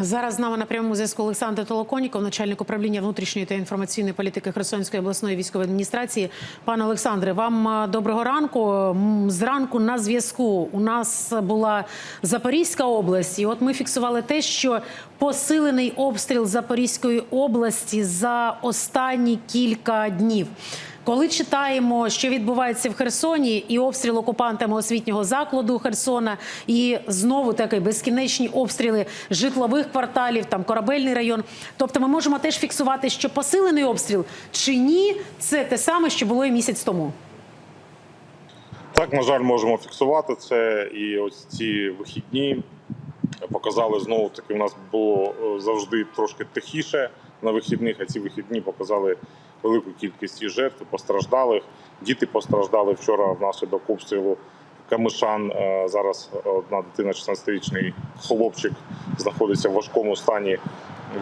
Зараз з нами на прямому зв'язку Олександр Толоконіков, начальник управління внутрішньої та інформаційної політики Херсонської обласної військової адміністрації. Пане Олександре, вам е, доброго ранку. Зранку на зв'язку у нас була Запорізька область, і от ми фіксували те, що посилений обстріл Запорізької області за останні кілька днів. Коли читаємо, що відбувається в Херсоні, і обстріл окупантами освітнього закладу Херсона, і знову таки безкінечні обстріли житлових кварталів, там корабельний район. Тобто, ми можемо теж фіксувати, що посилений обстріл чи ні, це те саме, що було і місяць тому. Так, на жаль, можемо фіксувати це. І ось ці вихідні показали знову таки. У нас було е, завжди трошки тихіше на вихідних, а ці вихідні показали велику кількість і жертв, постраждалих. Діти постраждали вчора внаслідок обстрілу Камишан. Е, Зараз одна дитина, 16-річний хлопчик, знаходиться в важкому стані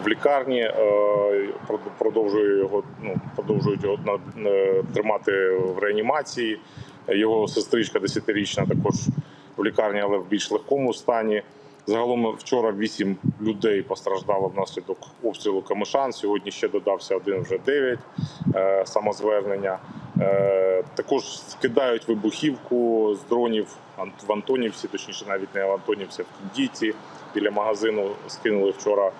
в лікарні. Е, Продовжує його, ну продовжують його е, тримати в реанімації. Його сестричка 10-річна також в лікарні, але в більш легкому стані. Загалом вчора вісім людей постраждало внаслідок обстрілу Камишан. Сьогодні ще додався один, вже дев'ять е, самозвернення. Е, також скидають вибухівку з дронів в Антонівці, точніше, навіть не в Антонівці, в Кіндійці. Біля магазину скинули вчора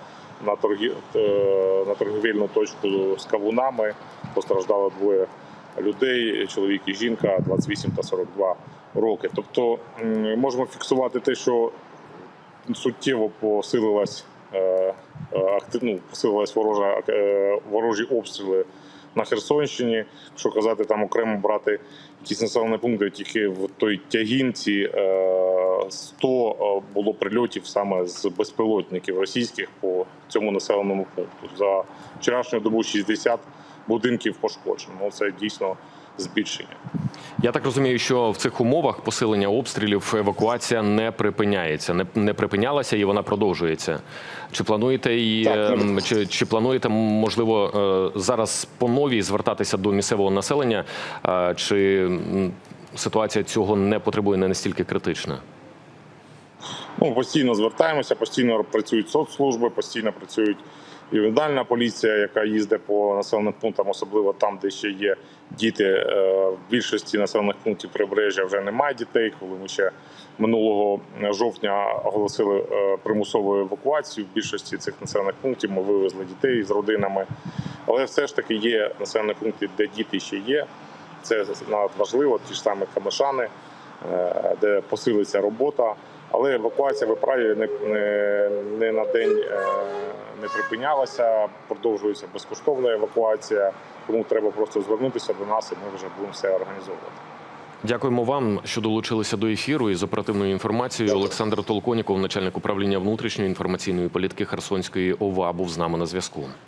на торгі е, на торгівельну точку з кавунами. Постраждало двоє людей: чоловік і жінка 28 та 42 роки. Тобто можемо фіксувати те, що суттєво посилилась е, е, ну, посилилась ворожа е, ворожі обстріли на Херсонщині. Що казати, там окремо брати якісь населені пункти, тільки в той тягінці е, 100 було прильотів саме з безпілотників російських по цьому населеному пункту. За вчорашню добу 60 будинків пошкоджено. Це дійсно збільшення. Я так розумію, що в цих умовах посилення обстрілів евакуація не припиняється, не, не припинялася і вона продовжується. Чи плануєте і Так, ем, чи, чи плануєте можливо е, зараз по новій звертатися до місцевого населення? е, Чи ситуація цього не потребує не настільки критична? Ну, постійно звертаємося, постійно працюють соцслужби, постійно працюють ювенальна поліція, яка їздить по населеним пунктам, особливо там, де ще є діти. Е, В більшості населених пунктів прибережжя вже немає дітей. Коли ми ще минулого жовтня оголосили е, примусову евакуацію, в більшості цих населених пунктів ми вивезли дітей з родинами. Але все ж таки є населені пункти, де діти ще є. Це надважливо, ті ж самі камишани, е, де посилиться робота. Але евакуація ви праві не, не, не на день е, не припинялася. Продовжується безкоштовна евакуація. Тому треба просто звернутися до нас, і ми вже будемо все організовувати. Дякуємо вам, що долучилися до ефіру І з оперативною інформацією. Олександр Толконіков, начальник управління внутрішньої інформаційної політики Херсонської ОВА, був з нами на зв'язку.